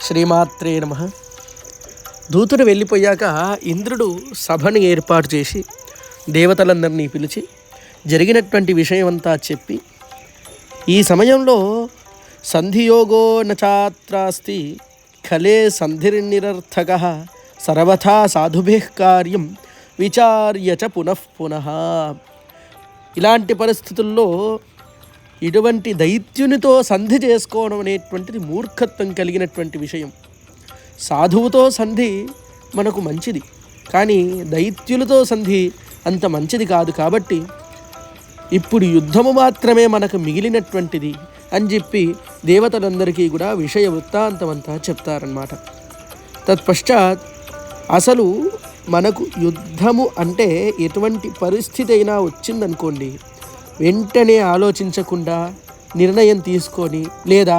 శ్రీమాత్రే నమ. దూతుడు వెళ్ళిపోయాక ఇంద్రుడు సభని ఏర్పాటు చేసి దేవతలందరినీ పిలిచి జరిగినటువంటి విషయమంతా చెప్పి ఈ సమయంలో సంధియోగో నచాత్రాస్తి ఖలే సంధిర్నిరర్థక సర్వథా సాధుభే కార్యం విచార్య చ పునః పునః. ఇలాంటి పరిస్థితుల్లో ఇటువంటి దైత్యునితో సంధి చేసుకోవడం అనేటువంటిది మూర్ఖత్వం కలిగినటువంటి విషయం. సాధువుతో సంధి మనకు మంచిది కానీ దైత్యులతో సంధి అంత మంచిది కాదు కాబట్టి ఇప్పుడు యుద్ధము మాత్రమే మనకు మిగిలినటువంటిది అని చెప్పి దేవతలందరికీ కూడా విషయ వృత్తాంతమంతా చెప్తారన్నమాట. తత్పశ్చాత్ అసలు మనకు యుద్ధము అంటే ఎటువంటి పరిస్థితి అయినా వచ్చిందనుకోండి వెంటనే ఆలోచించకుండా నిర్ణయం తీసుకొని లేదా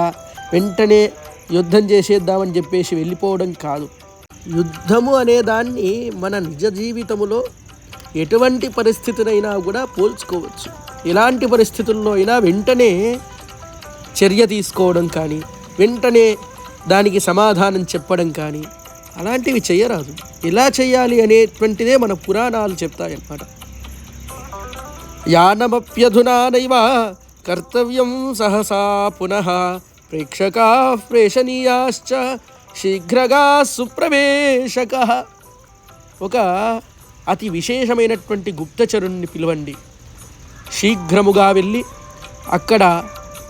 వెంటనే యుద్ధం చేసేద్దామని చెప్పేసి వెళ్ళిపోవడం కాదు. యుద్ధము అనేదాన్ని మన నిజ జీవితములో ఎటువంటి పరిస్థితినైనా కూడా పోల్చుకోవచ్చు. ఎలాంటి పరిస్థితుల్లో అయినా వెంటనే చర్య తీసుకోవడం కానీ వెంటనే దానికి సమాధానం చెప్పడం కానీ అలాంటివి చేయరాదు. ఎలా చేయాలి అనేటువంటిదే మన పురాణాలు చెప్తాయన్నమాట. యానమప్యధునానైవ కర్తవ్యం సహసా పునః ప్రేక్షకా ప్రేషణీయాశ్చ శీఘ్రగా సుప్రవేశక ఒక అతి విశేషమైనటువంటి గుప్తచరుణ్ణి పిలవండి. శీఘ్రముగా వెళ్ళి అక్కడ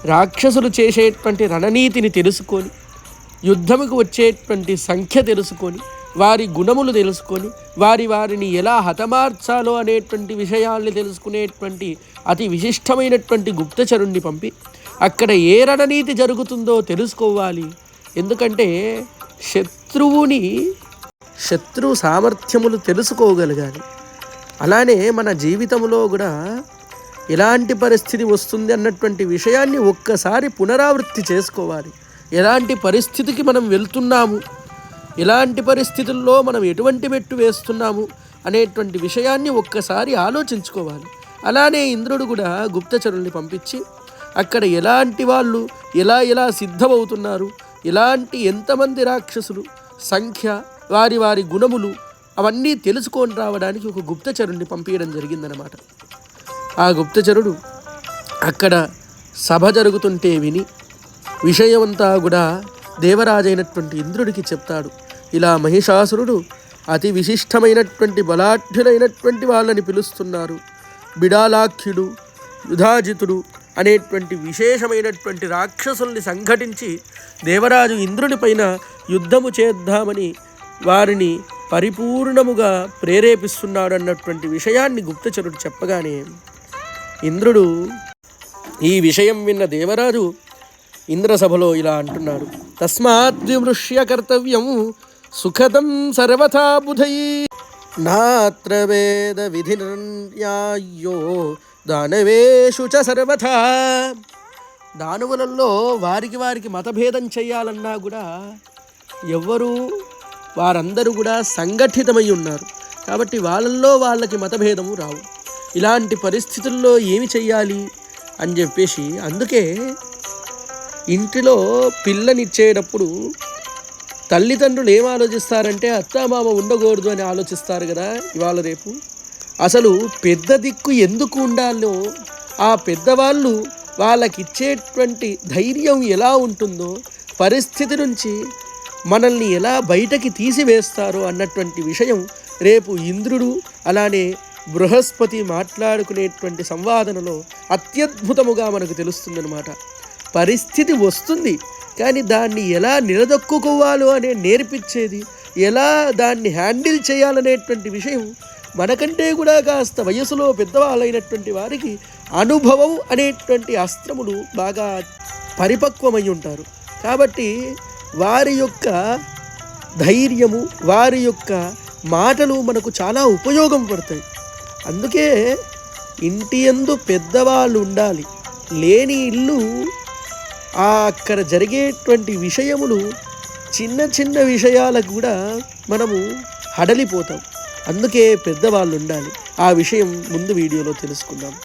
రాక్షసులు చేసేటువంటి రణనీతిని తెలుసుకొని యుద్ధముకు వచ్చేటువంటి సంఖ్య తెలుసుకొని వారి గుణములు తెలుసుకొని వారి వారిని ఎలా హతమార్చాలో అనేటువంటి విషయాల్ని తెలుసుకునేటువంటి అతి విశిష్టమైనటువంటి గుప్తచరుణ్ణి పంపి అక్కడ ఏ రణనీతి జరుగుతుందో తెలుసుకోవాలి. ఎందుకంటే శత్రువుని శత్రు సామర్థ్యములు తెలుసుకోగలగాలి. అలానే మన జీవితంలో కూడా ఎలాంటి పరిస్థితి వస్తుంది అన్నటువంటి విషయాన్ని ఒక్కసారి పునరావృత్తి చేసుకోవాలి. ఎలాంటి పరిస్థితికి మనం వెళ్తున్నాము? ఎలాంటి పరిస్థితుల్లో మనం ఎటువంటి మెట్టు వేస్తున్నాము అనేటువంటి విషయాన్ని ఒక్కసారి ఆలోచించుకోవాలి. అలానే ఇంద్రుడు కూడా గుప్తచరుల్ని పంపించి అక్కడ ఎలాంటి వాళ్ళు ఎలా ఎలా సిద్ధమవుతున్నారు ఎలాంటి ఎంతమంది రాక్షసులు సంఖ్య వారి వారి గుణములు అవన్నీ తెలుసుకొని రావడానికి ఒక గుప్తచరుణ్ణి పంపించడం జరిగిందనమాట ఆ గుప్తచరుడు అక్కడ సభ జరుగుతుంటే విని విషయమంతా కూడా దేవరాజైనటువంటి ఇంద్రుడికి చెప్తాడు. ఇలా మహిషాసురుడు అతి విశిష్టమైనటువంటి బలాఢ్యులైనటువంటి వాళ్ళని పిలుస్తున్నారు. బిడాలాఖ్యుడు యుధాజితుడు అనేటువంటి విశేషమైనటువంటి రాక్షసుల్ని సంఘటించి దేవరాజు ఇంద్రుని పైన యుద్ధము చేద్దామని వారిని పరిపూర్ణముగా ప్రేరేపిస్తున్నాడు అన్నటువంటి విషయాన్ని గుప్తచరుడు చెప్పగానే ఇంద్రుడు ఈ విషయం విన్న దేవరాజు ఇంద్రసభలో ఇలా అంటున్నాడు. తస్మాత్ విమృశ్య కర్తవ్యం సుఖదం సర్వథా బుధై నాత్ర వేద విధి నిర్ణయాయో దానవేషు చ సర్వథా దానవులలో వారికి వారికి మతభేదం చేయాలన్నా కూడా ఎవ్వరూ వారందరూ కూడా సంఘటితమై ఉన్నారు. కాబట్టి వాళ్ళల్లో వాళ్ళకి మతభేదము రావు. ఇలాంటి పరిస్థితుల్లో ఏమి చెయ్యాలి అని చెప్పేసి అందుకే ఇంటిలో పిల్లనిచ్చేటప్పుడు తల్లిదండ్రులు ఏం ఆలోచిస్తారంటే అత్తామామ ఉండకూడదు అని ఆలోచిస్తారు కదా ఇవాళ రేపు. అసలు పెద్ద దిక్కు ఎందుకు ఉండాలో ఆ పెద్దవాళ్ళు వాళ్ళకి ఇచ్చేటువంటి ధైర్యం ఎలా ఉంటుందో పరిస్థితి నుంచి మనల్ని ఎలా బయటకి తీసివేస్తారో అన్నటువంటి విషయం రేపు ఇంద్రుడు అలానే బృహస్పతి మాట్లాడుకునేటువంటి సంవాదనలో అత్యద్భుతముగా మనకు తెలుస్తుందన్నమాట. పరిస్థితి వస్తుంది. కానీ దాన్ని ఎలా నిలదొక్కుకోవాలో అనే నేర్పించేది ఎలా దాన్ని హ్యాండిల్ చేయాలనేటువంటి విషయం మనకంటే కూడా కాస్త వయసులో పెద్దవాళ్ళైనటువంటి వారికి అనుభవం అనేటువంటి అస్త్రములు బాగా పరిపక్వమై ఉంటారు. కాబట్టి వారి యొక్క ధైర్యము వారి యొక్క మాటలు మనకు చాలా ఉపయోగం పడతాయి. అందుకే ఇంటి ఎందు పెద్దవాళ్ళు ఉండాలి. లేని ఇల్లు అక్కడ జరిగేటువంటి విషయములు చిన్న చిన్న విషయాలకు కూడా మనము హడలిపోతాం. అందుకే పెద్దవాళ్ళు ఉండాలి ఆ విషయం ముందు వీడియోలో తెలుసుకుందాం.